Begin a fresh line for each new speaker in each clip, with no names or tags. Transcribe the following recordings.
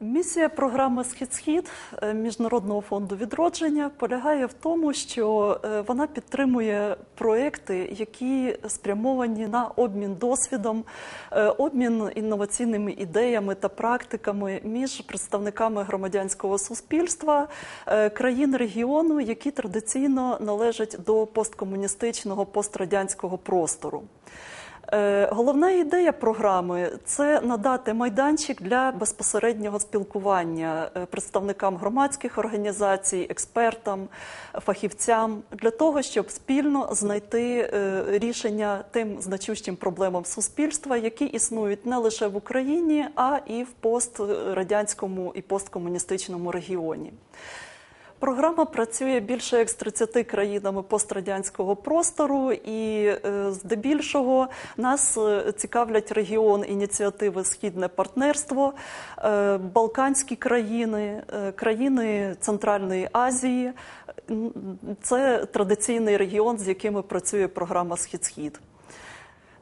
Місія програми Схід-Схід е, Міжнародного фонду відродження полягає в тому, що е, вона підтримує проекти, які спрямовані на обмін досвідом, е, обмін інноваційними ідеями та практиками між представниками громадянського суспільства країн регіону, які традиційно належать до посткомуністичного пострадянського простору. Е, Головна ідея програми це надати майданчик для безпосереднього спілкування е, представникам громадських організацій, експертам, фахівцям для того, щоб спільно знайти е, рішення тим значущим проблемам суспільства, які існують не лише в Україні, а і в пострадянському і посткомуністичному регіоні. Програма працює більше як з 30 країнами пострадянського простору, і е, здебільшого нас е, цікавлять регіон ініціативи Східне партнерство, е, Балканські країни, країни Центральної Азії. Це традиційний регіон, з якими працює програма Схід-Схід.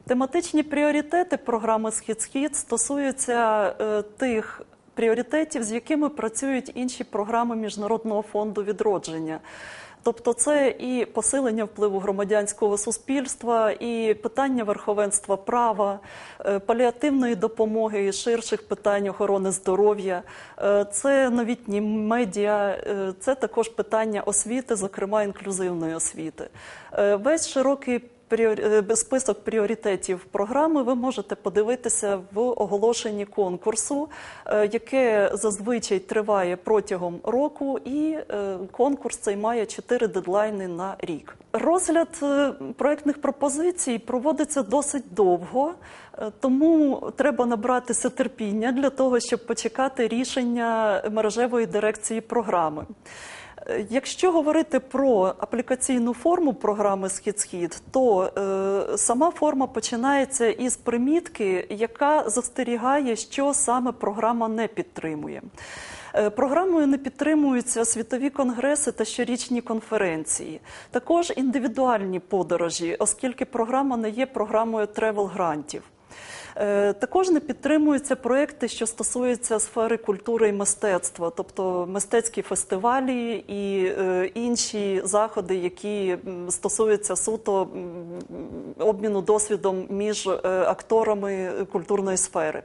Тематичні пріоритети програми Схід-Схід стосуються тих пріоритетів, з якими працюють інші програми Міжнародного фонду відродження. Тобто це і посилення впливу громадянського суспільства, і питання верховенства права, е, паліативної допомоги і ширших питань охорони здоров'я, е, це новітні медіа, е, це також питання освіти, зокрема інклюзивної освіти. Весь широкий список пріоритетів програми ви можете подивитися в оголошенні конкурсу, е, яке зазвичай триває протягом року, і е, конкурс цей має чотири дедлайни на рік. Розгляд е, проектних пропозицій проводиться досить довго, е, тому треба набратися терпіння для того, щоб почекати рішення мережевої дирекції програми. Якщо говорити про аплікаційну форму програми Схід-Схід, то е, сама форма починається із примітки, яка застерігає, що саме програма не підтримує. Е, Програмою не підтримуються світові конгреси та щорічні конференції, також індивідуальні подорожі, оскільки програма не є програмою тревел-грантів. Е, Також не підтримуються проекти, що стосуються сфери культури і мистецтва, тобто мистецькі фестивалі і е, інші заходи, які стосуються суто обміну досвідом між е, акторами культурної сфери.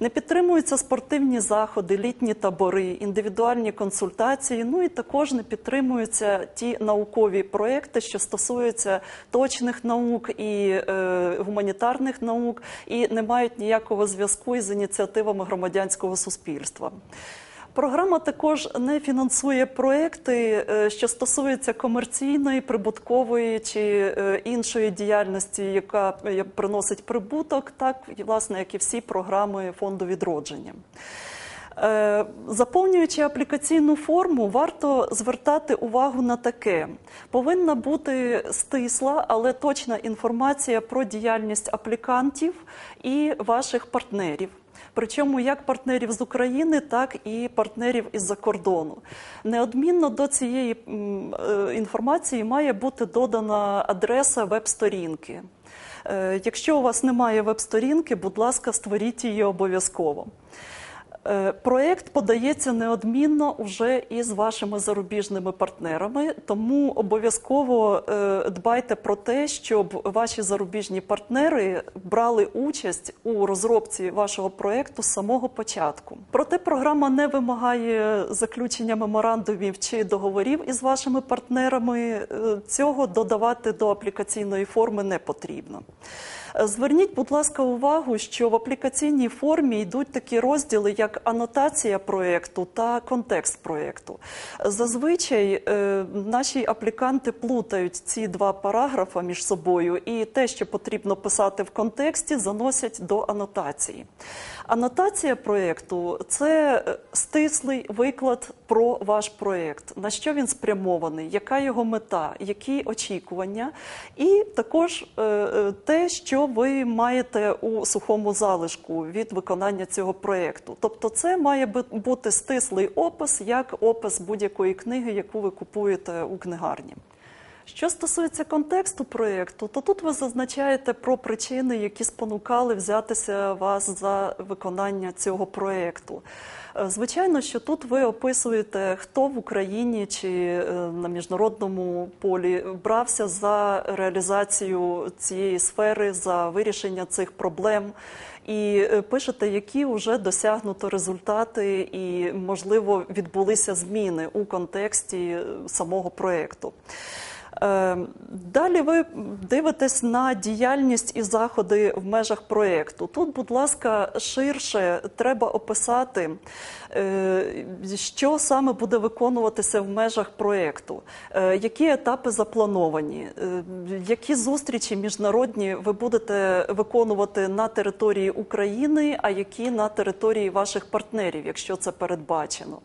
Не підтримуються спортивні заходи, літні табори, індивідуальні консультації. Ну і також не підтримуються ті наукові проекти, що стосуються точних наук і е, гуманітарних наук, і не мають ніякого зв'язку із ініціативами громадянського суспільства. Програма також не фінансує проекти, е, що стосуються комерційної, прибуткової чи е, іншої діяльності, яка е, приносить прибуток, так власне, як і всі програми фонду відродження. Е, Заповнюючи аплікаційну форму, варто звертати увагу на таке: повинна бути стисла, але точна інформація про діяльність аплікантів і ваших партнерів. Причому як партнерів з України, так і партнерів із-за кордону. Неодмінно до цієї е, інформації має бути додана адреса веб-сторінки. Е, Якщо у вас немає веб-сторінки, будь ласка, створіть її обов'язково. Е, Проєкт подається неодмінно вже із вашими зарубіжними партнерами, тому обов'язково е, дбайте про те, щоб ваші зарубіжні партнери брали участь у розробці вашого проєкту з самого початку. Проте програма не вимагає заключення меморандумів чи договорів із вашими партнерами. Е, Цього додавати до аплікаційної форми не потрібно. Зверніть, будь ласка, увагу, що в аплікаційній формі йдуть такі розділи, як анотація проєкту та контекст проєкту. Зазвичай е, наші апліканти плутають ці два параграфа між собою, і те, що потрібно писати в контексті, заносять до анотації. Анотація проєкту це е, стислий виклад про ваш проєкт, на що він спрямований, яка його мета, які очікування, і також е, те, що ви маєте у сухому залишку від виконання цього проєкту. Тобто, це має бути стислий опис, як опис будь-якої книги, яку ви купуєте у книгарні. Що стосується контексту проєкту, то тут ви зазначаєте про причини, які спонукали взятися вас за виконання цього проєкту. Е, Звичайно, що тут ви описуєте, хто в Україні чи е, на міжнародному полі брався за реалізацію цієї сфери, за вирішення цих проблем. І е, пишете, які вже досягнуто результати, і можливо відбулися зміни у контексті самого проєкту. Е, Далі ви дивитесь на діяльність і заходи в межах проєкту. Тут, будь ласка, ширше треба описати, е, що саме буде виконуватися в межах проєкту, е, які етапи заплановані, які зустрічі міжнародні ви будете виконувати на території України, а які на території ваших партнерів, якщо це передбачено.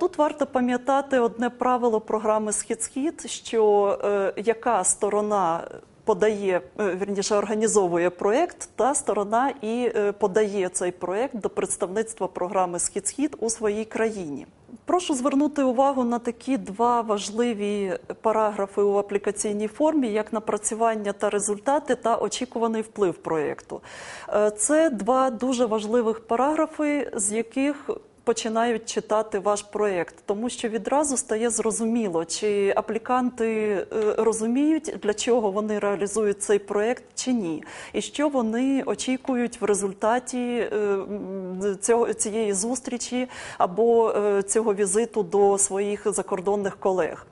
Тут варто пам'ятати одне правило програми Схід-Схід, що е, яка сторона подає, е, вірніше організовує проєкт, та сторона і е, подає цей проєкт до представництва програми Схід-Схід у своїй країні. Прошу звернути увагу на такі два важливі параграфи у аплікаційній формі, як напрацювання та результати та очікуваний вплив проєкту. Це два дуже важливих параграфи, з яких починають читати ваш проєкт, тому що відразу стає зрозуміло, чи апліканти е, розуміють, для чого вони реалізують цей проєкт чи ні, і що вони очікують в результаті е, цього цієї зустрічі або е, цього візиту до своїх закордонних колег.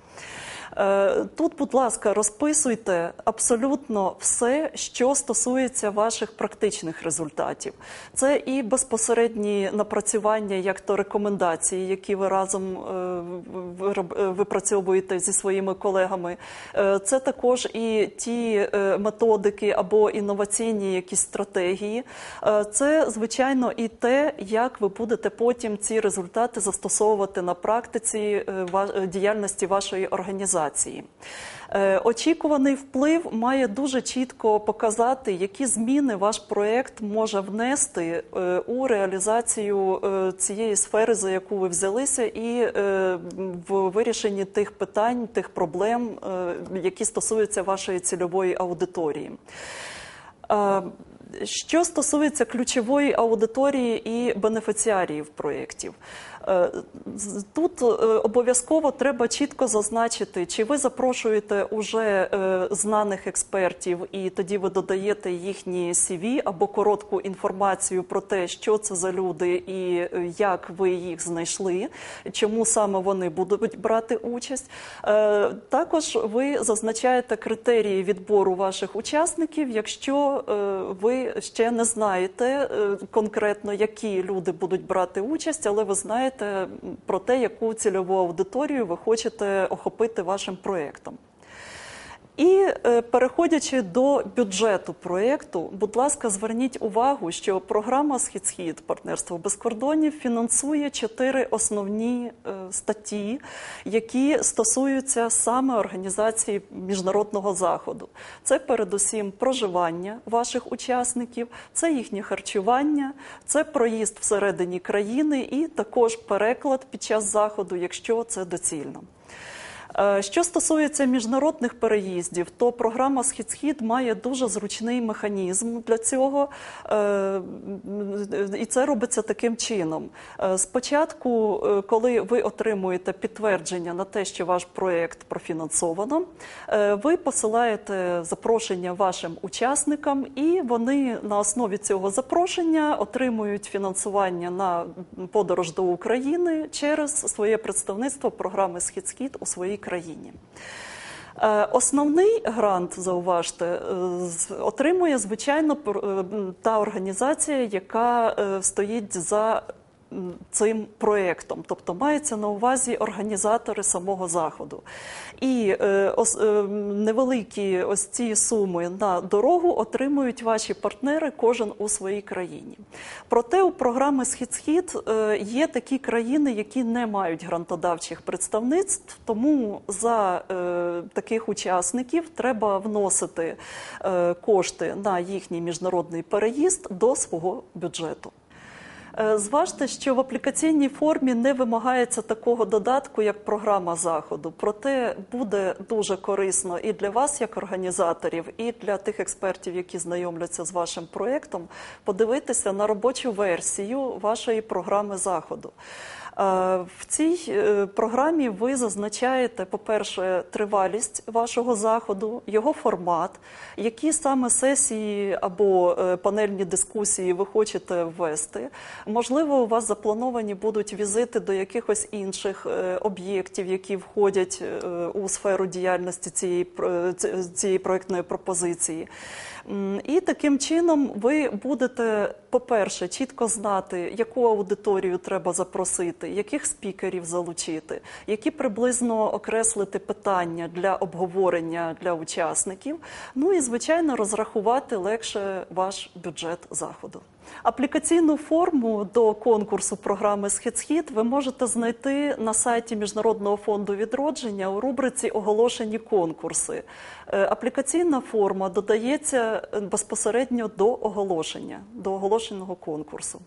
Е, Тут, будь ласка, розписуйте абсолютно все, що стосується ваших практичних результатів. Це і безпосередні напрацювання, як то рекомендації, які ви разом е, випрацьовуєте зі своїми колегами. Е, Це також і ті методики або інноваційні якісь стратегії. Це, звичайно, і те, як ви будете потім ці результати застосовувати на практиці діяльності вашої організації. Е, Очікуваний вплив має дуже чітко показати, які зміни ваш проєкт може внести е, у реалізацію е, цієї сфери, за яку ви взялися, і в вирішенні тих питань, тих проблем, які стосуються вашої цільової аудиторії. Що стосується ключової аудиторії і бенефіціарів проєктів, тут е, обов'язково треба чітко зазначити, чи ви запрошуєте уже е, знаних експертів, і тоді ви додаєте їхні CV або коротку інформацію про те, що це за люди і е, як ви їх знайшли, чому саме вони будуть брати участь. Е, Також ви зазначаєте критерії відбору ваших учасників, якщо е, ви ще не знаєте е, конкретно, які люди будуть брати участь, але ви знаєте про те, яку цільову аудиторію ви хочете охопити вашим проєктом. І е, переходячи до бюджету проєкту, будь ласка, зверніть увагу, що програма Схід-Схід партнерство без кордонів фінансує чотири основні е, статті, які стосуються саме організації міжнародного заходу. Це передусім проживання ваших учасників, це їхнє харчування, це проїзд всередині країни і також переклад під час заходу, якщо це доцільно. Е, Що стосується міжнародних переїздів, то програма Схід-Схід має дуже зручний механізм для цього, е, і це робиться таким чином. Е, Спочатку, коли ви отримуєте підтвердження на те, що ваш проєкт профінансовано, ви посилаєте запрошення вашим учасникам, і вони на основі цього запрошення отримують фінансування на подорож до України через своє представництво програми Схід-Схід у своїй країні. Е, Основний грант, зауважте, е, отримує звичайно е, та організація, яка стоїть за цим проєктом, тобто мається на увазі організатори самого заходу. І е, ос- е, невеликі ось ці суми на дорогу отримують ваші партнери, кожен у своїй країні. Проте у програми Схід-Схід е, є такі країни, які не мають грантодавчих представництв, тому за е, таких учасників треба вносити е, кошти на їхній міжнародний переїзд до свого бюджету. Е, Зважте, що в аплікаційній формі не вимагається такого додатку, як програма заходу. Проте буде дуже корисно і для вас, як організаторів, і для тих експертів, які знайомляться з вашим проєктом, подивитися на робочу версію вашої програми заходу. Е, В цій е, програмі ви зазначаєте, по-перше, тривалість вашого заходу, його формат, які саме сесії або е, панельні дискусії ви хочете ввести. Можливо, у вас заплановані будуть візити до якихось інших об'єктів, які входять у сферу діяльності цієї, цієї проектної пропозиції. І таким чином ви будете, по-перше, чітко знати, яку аудиторію треба запросити, яких спікерів залучити, які приблизно окреслити питання для обговорення для учасників. Ну і звичайно розрахувати легше ваш бюджет заходу. Аплікаційну форму до конкурсу програми «Схід-Схід» ви можете знайти на сайті Міжнародного фонду відродження у рубриці Оголошені конкурси. Е, Аплікаційна форма додається е, безпосередньо до оголошення, до оголошеного конкурсу.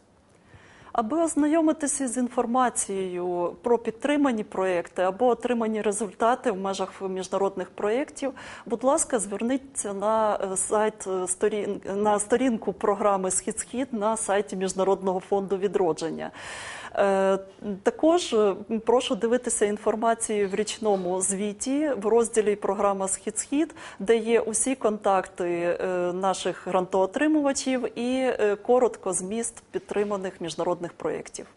Аби ознайомитися з інформацією про підтримані проекти або отримані результати в межах міжнародних проєктів, будь ласка, зверніться на е, сайт е, на сторінку програми Схід-Схід на сайті Міжнародного фонду відродження. Е, Також прошу дивитися інформацію в річному звіті в розділі програма Схід-Схід, де є усі контакти наших грантоотримувачів і коротко зміст підтриманих міжнародних проєктів.